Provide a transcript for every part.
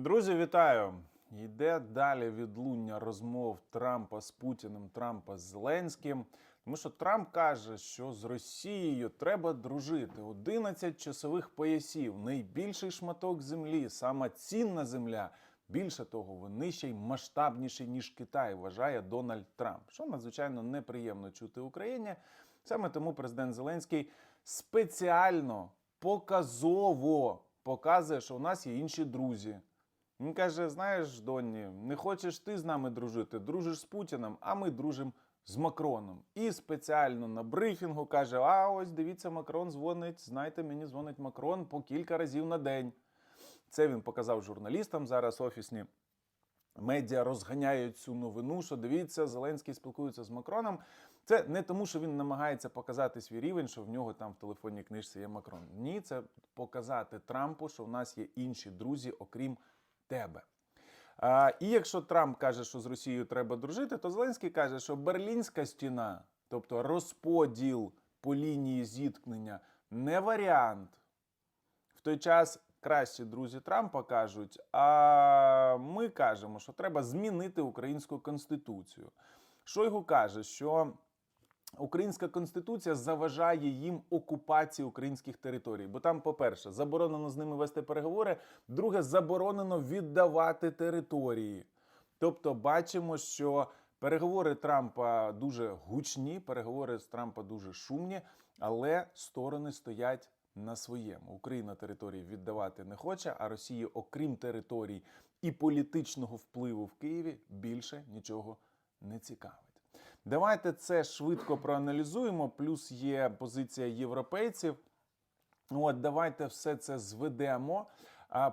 Друзі, вітаю! Йде далі відлуння розмов Трампа з Путіним, Трампа з Зеленським. Тому що Трамп каже, що з Росією треба дружити. 11 часових поясів, найбільший шматок землі, сама цінна земля. Більше того, вони ще й масштабніші, ніж Китай, вважає Дональд Трамп. Що надзвичайно неприємно чути Україні. Саме тому президент Зеленський спеціально показово показує, що у нас є інші друзі. Він каже: знаєш, Донні, не хочеш ти з нами дружити, дружиш з Путіним, а ми дружимо з Макроном. І спеціально на брифінгу каже: А ось дивіться, Макрон дзвонить. Знаєте, мені дзвонить Макрон по кілька разів на день. Це він показав журналістам зараз офісні. Медіа розганяють цю новину, що дивіться, Зеленський спілкується з Макроном. Це не тому, що він намагається показати свій рівень, що в нього там в телефонній книжці є Макрон. Ні, це показати Трампу, що в нас є інші друзі, окрім тебе. А, і якщо Трамп каже, що з Росією треба дружити, то Зеленський каже, що Берлінська стіна, тобто розподіл по лінії зіткнення, не варіант. В той час кращі друзі Трампа кажуть, а ми кажемо, що треба змінити українську конституцію. Шойгу каже, що Українська конституція заважає їм окупації українських територій. Бо там, по-перше, заборонено з ними вести переговори. Друге, заборонено віддавати території. Тобто, бачимо, що переговори Трампа дуже гучні, переговори з Трампа дуже шумні, але сторони стоять на своєму. Україна території віддавати не хоче, а Росії, окрім територій і політичного впливу в Києві, більше нічого не цікавить. Давайте це швидко проаналізуємо. Плюс є позиція європейців. От давайте все це зведемо,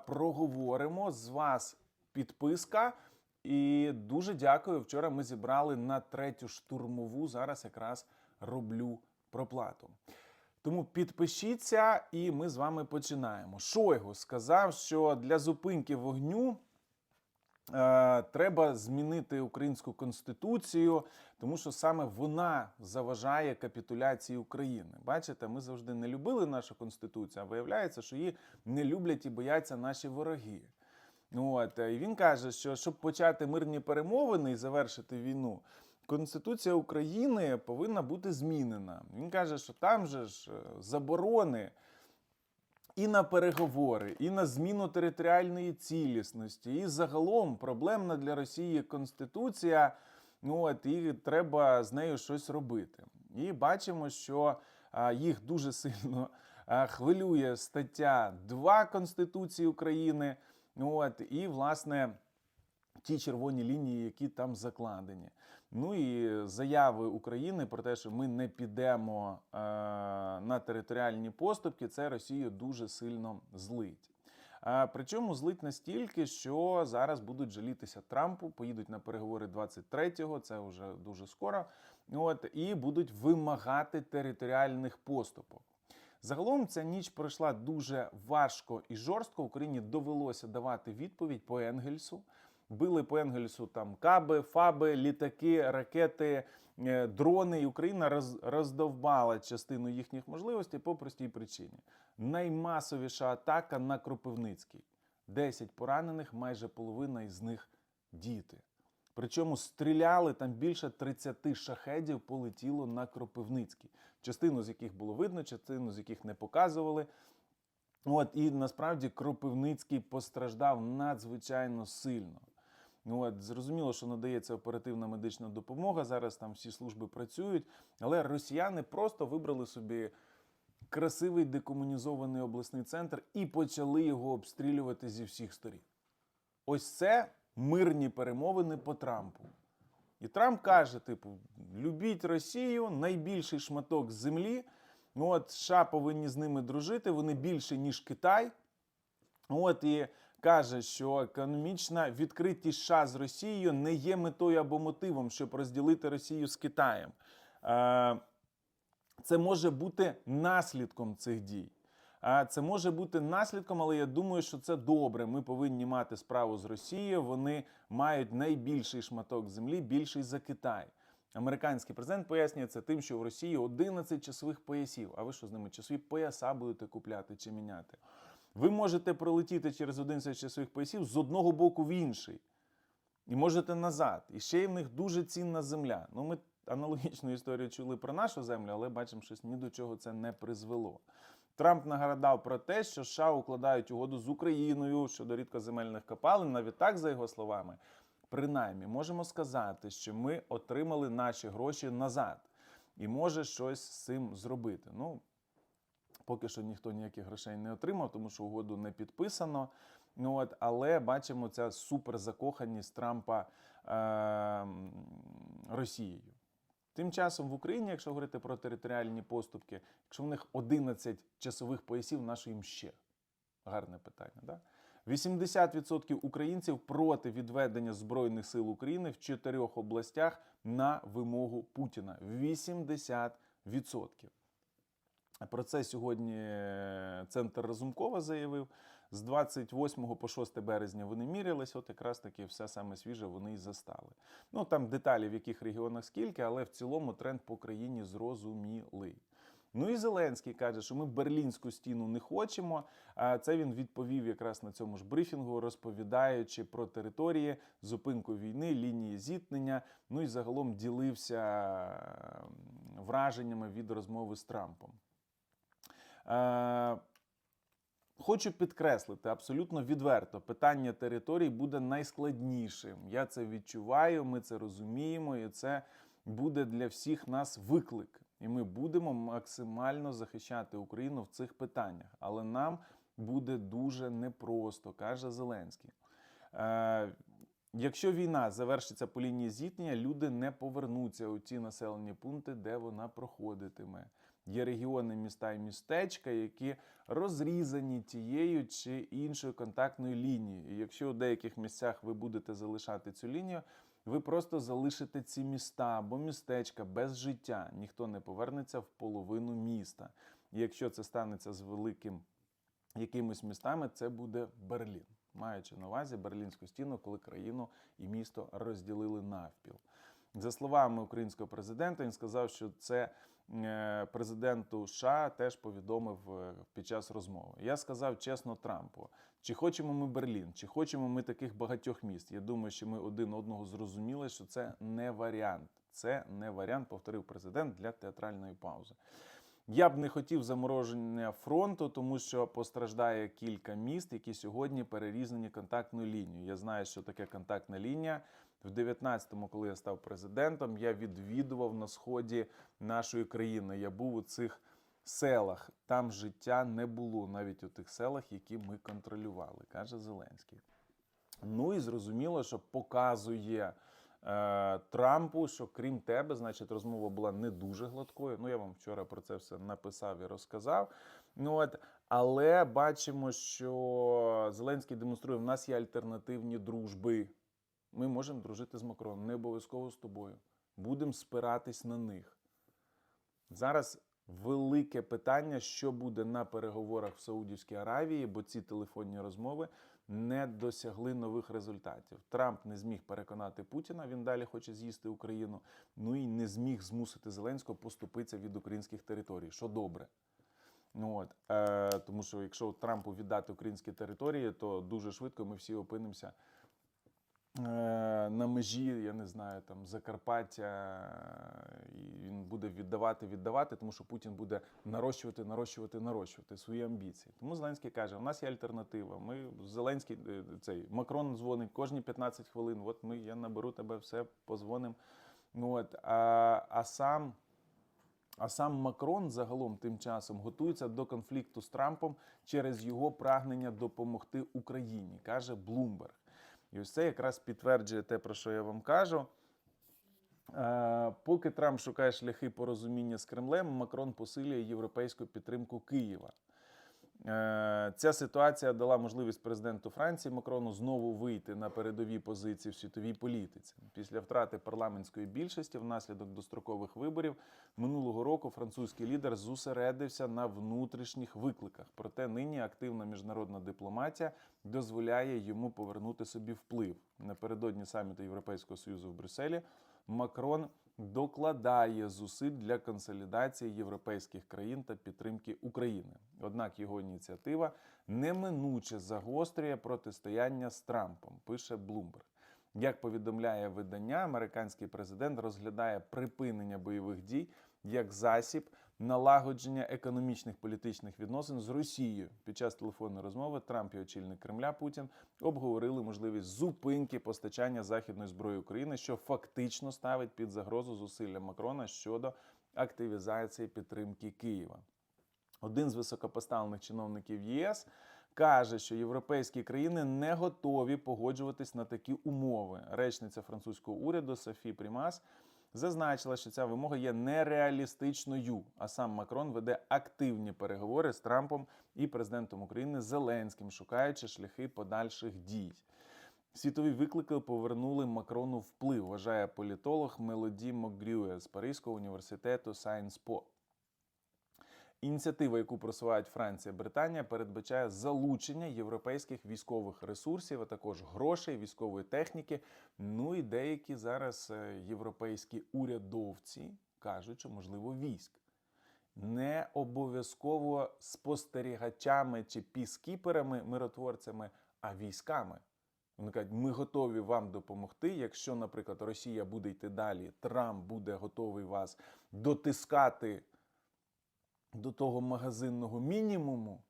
проговоримо. З вас підписка. І дуже дякую. Вчора ми зібрали на третю штурмову. Зараз якраз роблю проплату. Тому підпишіться, і ми з вами починаємо. Шойгу сказав, що для зупинки вогню треба змінити українську конституцію, тому що саме вона заважає капітуляції України. Бачите, ми завжди не любили нашу конституцію, а виявляється, що її не люблять і бояться наші вороги. От, і він каже, що щоб почати мирні перемовини і завершити війну, Конституція України повинна бути змінена. Він каже, що там же ж е, заборони і на переговори, і на зміну територіальної цілісності, і загалом проблемна для Росії Конституція. Ну от і треба з нею щось робити. І бачимо, що їх дуже сильно хвилює стаття 2 Конституції України. Ну От, і, власне, ті червоні лінії, які там закладені. Ну і заяви України про те, що ми не підемо е, на територіальні поступки, це Росію дуже сильно злить. А, причому злить настільки, що зараз будуть жалітися Трампу, поїдуть на переговори 23-го, це вже дуже скоро. От і будуть вимагати територіальних поступок. Загалом ця ніч пройшла дуже важко і жорстко. Україні довелося давати відповідь по Енгельсу. Били по Енгельсу там каби, фаби, літаки, ракети, е, дрони. І Україна роз, роздовбала частину їхніх можливостей по простій причині. Наймасовіша атака на Кропивницький. 10 поранених, майже половина із них діти. Причому стріляли там більше 30 шахедів полетіло на Кропивницький. Частину з яких було видно, частину з яких не показували. От, і насправді Кропивницький постраждав надзвичайно сильно. Ну, от, зрозуміло, що надається оперативна медична допомога. Зараз там всі служби працюють, але росіяни просто вибрали собі красивий декомунізований обласний центр і почали його обстрілювати зі всіх сторін. Ось це мирні перемовини по Трампу. І Трамп каже: типу, любіть Росію, найбільший шматок землі. Ну, от США повинні з ними дружити, вони більше, ніж Китай. От і каже, що економічна відкритість США з Росією не є метою або мотивом, щоб розділити Росію з Китаєм. Е, Це може бути наслідком цих дій. А Це може бути наслідком, але я думаю, що це добре. Ми повинні мати справу з Росією. Вони мають найбільший шматок землі, більший за Китай. Американський президент пояснює це тим, що в Росії 11 часових поясів. А ви що з ними часові пояса будете купляти чи міняти? Ви можете пролетіти через 11 часових поясів з одного боку в інший. І можете назад. І ще в них дуже цінна земля. Ну, ми аналогічну історію чули про нашу землю, але бачимо, що ні до чого це не призвело. Трамп нагадав про те, що США укладають угоду з Україною щодо рідкоземельних копалин. Навіть так, за його словами, принаймні можемо сказати, що ми отримали наші гроші назад і може щось з цим зробити. Ну, поки що ніхто ніяких грошей не отримав, тому що угоду не підписано. Ну от, але бачимо ця суперзакоханість Трампа е- Росією. Тим часом в Україні, якщо говорити про територіальні поступки, якщо в них 11 часових поясів, наші їм ще? Гарне питання, да? 80% українців проти відведення Збройних сил України в чотирьох областях на вимогу Путіна. 80%. Про це сьогодні е, центр Разумкова заявив. З 28 по 6 березня вони мірялись, от якраз таки все саме свіже вони і застали. Ну там деталі в яких регіонах скільки, але в цілому тренд по країні зрозумілий. Ну і Зеленський каже, що ми берлінську стіну не хочемо. А це він відповів якраз на цьому ж брифінгу, розповідаючи про території, зупинку війни, лінії зіткнення. Ну і загалом ділився враженнями від розмови з Трампом. Е, Хочу підкреслити абсолютно відверто, питання територій буде найскладнішим. Я це відчуваю, ми це розуміємо, і це буде для всіх нас виклик. І ми будемо максимально захищати Україну в цих питаннях. Але нам буде дуже непросто, каже Зеленський. Е, Якщо війна завершиться по лінії зіткнення, люди не повернуться у ті населені пункти, де вона проходитиме. Є регіони, міста і містечка, які розрізані тією чи іншою контактною лінією. І якщо у деяких місцях ви будете залишати цю лінію, ви просто залишите ці міста або містечка без життя. Ніхто не повернеться в половину міста. І якщо це станеться з великим якимись містами, це буде Берлін, маючи на увазі Берлінську стіну, коли країну і місто розділили навпіл. За словами українського президента, він сказав, що це е, президенту США теж повідомив е, під час розмови. Я сказав чесно Трампу, чи хочемо ми Берлін, чи хочемо ми таких багатьох міст. Я думаю, що ми один одного зрозуміли, що це не варіант. Це не варіант, повторив президент для театральної паузи. Я б не хотів замороження фронту, тому що постраждає кілька міст, які сьогодні перерізані контактною лінією. Я знаю, що таке контактна лінія. В 19-му, коли я став президентом, я відвідував на сході нашої країни. Я був у цих селах. Там життя не було, навіть у тих селах, які ми контролювали, каже Зеленський. Ну і зрозуміло, що показує е, Трампу, що крім тебе, значить, розмова була не дуже гладкою. Ну, я вам вчора про це все написав і розказав. Ну от, але бачимо, що Зеленський демонструє, в нас є альтернативні дружби. Ми можемо дружити з Макроном, не обов'язково з тобою. Будемо спиратись на них. Зараз велике питання, що буде на переговорах в Саудівській Аравії, бо ці телефонні розмови не досягли нових результатів. Трамп не зміг переконати Путіна, він далі хоче з'їсти Україну. Ну і не зміг змусити Зеленського поступитися від українських територій, що добре. Ну от е, тому, що якщо Трампу віддати українські території, то дуже швидко ми всі опинимося на межі, я не знаю, там Закарпаття, і він буде віддавати, віддавати, тому що Путін буде нарощувати, нарощувати, нарощувати свої амбіції. Тому Зеленський каже: у нас є альтернатива. Ми Зеленський е, цей Макрон дзвонить кожні 15 хвилин. От ми я наберу тебе, все позвоним. Ну от а, а сам. А сам Макрон загалом тим часом готується до конфлікту з Трампом через його прагнення допомогти Україні, каже Блумберг. І ось це якраз підтверджує те, про що я вам кажу. Е, Поки Трамп шукає шляхи порозуміння з Кремлем, Макрон посилює європейську підтримку Києва. Е, Ця ситуація дала можливість президенту Франції Макрону знову вийти на передові позиції в світовій політиці. Після втрати парламентської більшості внаслідок дострокових виборів минулого року французький лідер зосередився на внутрішніх викликах. Проте нині активна міжнародна дипломатія дозволяє йому повернути собі вплив. Напередодні саміту Європейського союзу в Брюсселі Макрон докладає зусиль для консолідації європейських країн та підтримки України. Однак його ініціатива неминуче загострює протистояння з Трампом, пише Блумберг. Як повідомляє видання, американський президент розглядає припинення бойових дій як засіб налагодження економічних політичних відносин з Росією. Під час телефонної розмови Трамп і очільник Кремля Путін обговорили можливість зупинки постачання західної зброї України, що фактично ставить під загрозу зусилля Макрона щодо активізації підтримки Києва. Один з високопоставлених чиновників ЄС каже, що європейські країни не готові погоджуватись на такі умови. Речниця французького уряду Софі Прімас зазначила, що ця вимога є нереалістичною. А сам Макрон веде активні переговори з Трампом і президентом України Зеленським, шукаючи шляхи подальших дій. Світові виклики повернули Макрону вплив, вважає політолог Мелоді Мокгрює з Паризького університету Сайнспо. Ініціатива, яку просувають Франція Британія, передбачає залучення європейських військових ресурсів, а також грошей, військової техніки. Ну і деякі зараз е, європейські урядовці кажуть, що можливо військ. Не обов'язково спостерігачами чи піскіперами, миротворцями, а військами. Вони кажуть, ми готові вам допомогти. Якщо, наприклад, Росія буде йти далі, Трамп буде готовий вас дотискати до того магазинного мінімуму,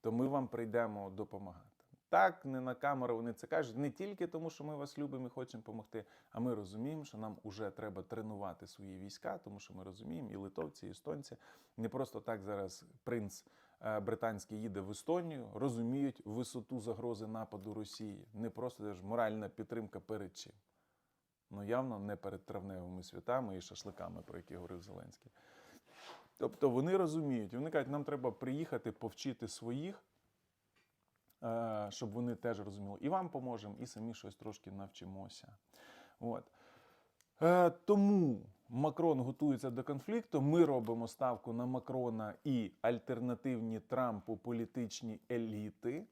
то ми вам прийдемо допомагати. Так, не на камеру вони це кажуть не тільки тому, що ми вас любимо і хочемо допомогти, а ми розуміємо, що нам вже треба тренувати свої війська, тому що ми розуміємо, і литовці, і естонці не просто так зараз принц е, британський їде в Естонію, розуміють висоту загрози нападу Росії. Не просто ж моральна підтримка перед чим. Ну явно не перед травневими святами і шашликами, про які говорив Зеленський. Тобто вони розуміють, вони кажуть, нам треба приїхати повчити своїх, е, щоб вони теж розуміли. І вам поможемо, і самі щось трошки навчимося. От. Е, Тому Макрон готується до конфлікту. Ми робимо ставку на Макрона і альтернативні Трампу політичні еліти.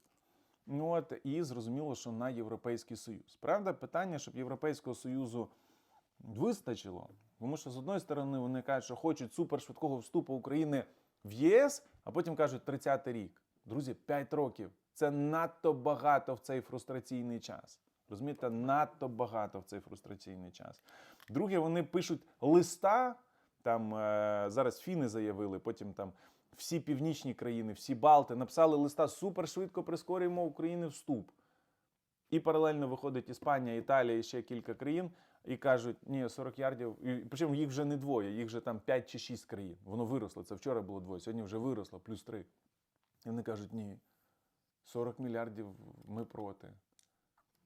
От, і зрозуміло, що на Європейський Союз. Правда, питання, щоб Європейського Союзу вистачило. Тому що з одної сторони вони кажуть, що хочуть супершвидкого вступу України в ЄС, а потім кажуть 30-й рік. Друзі, 5 років. Це надто багато в цей фрустраційний час. Розумієте, надто багато в цей фрустраційний час. Друге, вони пишуть листа. Там е, зараз фіни заявили, потім там всі північні країни, всі Балти написали листа супершвидко прискорюємо України вступ. І паралельно виходить Іспанія, Італія і ще кілька країн, і кажуть, ні, 40 ярдів. І, причому їх вже не двоє, їх вже там 5 чи 6 країн. Воно виросло. Це вчора було двоє, сьогодні вже виросло, плюс 3. І вони кажуть, ні, 40 мільярдів ми проти.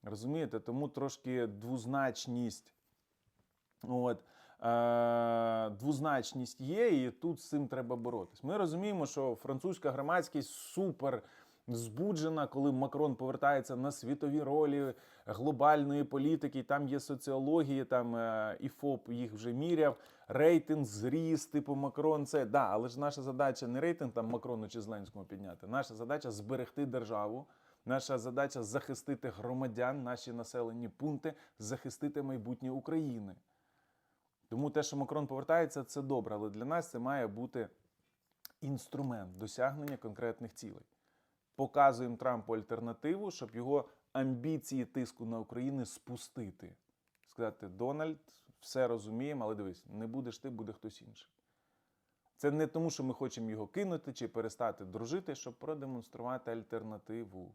Розумієте? Тому трошки двозначність. От, е, двозначність є, і тут з цим треба боротись. Ми розуміємо, що французька громадськість супер збуджена, коли Макрон повертається на світові ролі глобальної політики. Там є соціології, там е, і ФОП їх вже міряв. Рейтинг зріс, типу Макрон. Це да, але ж наша задача не рейтинг там Макрону чи Зеленському підняти. Наша задача зберегти державу. Наша задача захистити громадян, наші населені пункти, захистити майбутнє України. Тому те, що Макрон повертається, це добре, але для нас це має бути інструмент досягнення конкретних цілей. Показуємо Трампу альтернативу, щоб його амбіції тиску на Україну спустити. Сказати, Дональд, все розуміємо, але дивись, не будеш ти, буде хтось інший. Це не тому, що ми хочемо його кинути чи перестати дружити, щоб продемонструвати альтернативу.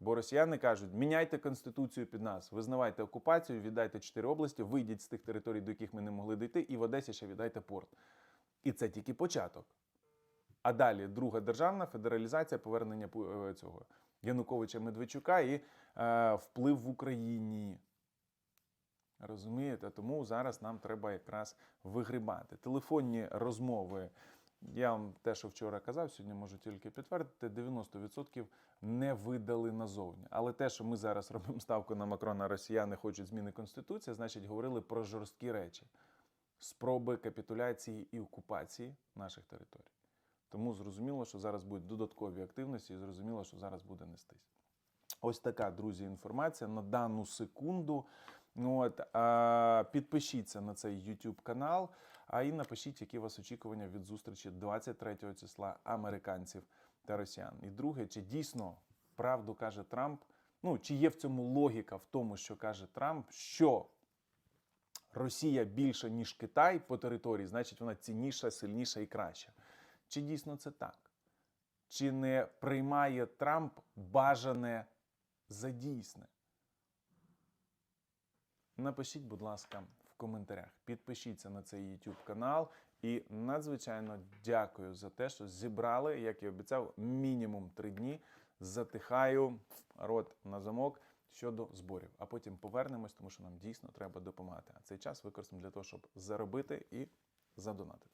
Бо росіяни кажуть, міняйте конституцію під нас, визнавайте окупацію, віддайте чотири області, вийдіть з тих територій, до яких ми не могли дійти, і в Одесі ще віддайте порт. І це тільки початок. А далі друга державна федералізація, повернення е, цього Януковича Медведчука і е, вплив в Україні. Розумієте? Тому зараз нам треба якраз вигрібати. Телефонні розмови. Я вам те, що вчора казав, сьогодні можу тільки підтвердити, 90% не видали назовні. Але те, що ми зараз робимо ставку на Макрона, росіяни хочуть зміни Конституції, значить говорили про жорсткі речі, спроби капітуляції і окупації наших територій. Тому зрозуміло, що зараз будуть додаткові активності, і зрозуміло, що зараз буде нестись. Ось така, друзі, інформація на дану секунду. Ну, От, підпишіться на цей YouTube канал, а і напишіть, які у вас очікування від зустрічі 23 числа американців та росіян? І друге, чи дійсно правду каже Трамп? Ну, чи є в цьому логіка в тому, що каже Трамп, що Росія більша, ніж Китай по території, значить вона цінніша, сильніша і краща. Чи дійсно це так? Чи не приймає Трамп бажане за дійсне? Напишіть, будь ласка, в коментарях. Підпишіться на цей YouTube канал. І надзвичайно дякую за те, що зібрали, як і обіцяв, мінімум три дні. Затихаю рот на замок щодо зборів. А потім повернемось, тому що нам дійсно треба допомагати. А цей час використаємо для того, щоб заробити і задонатити.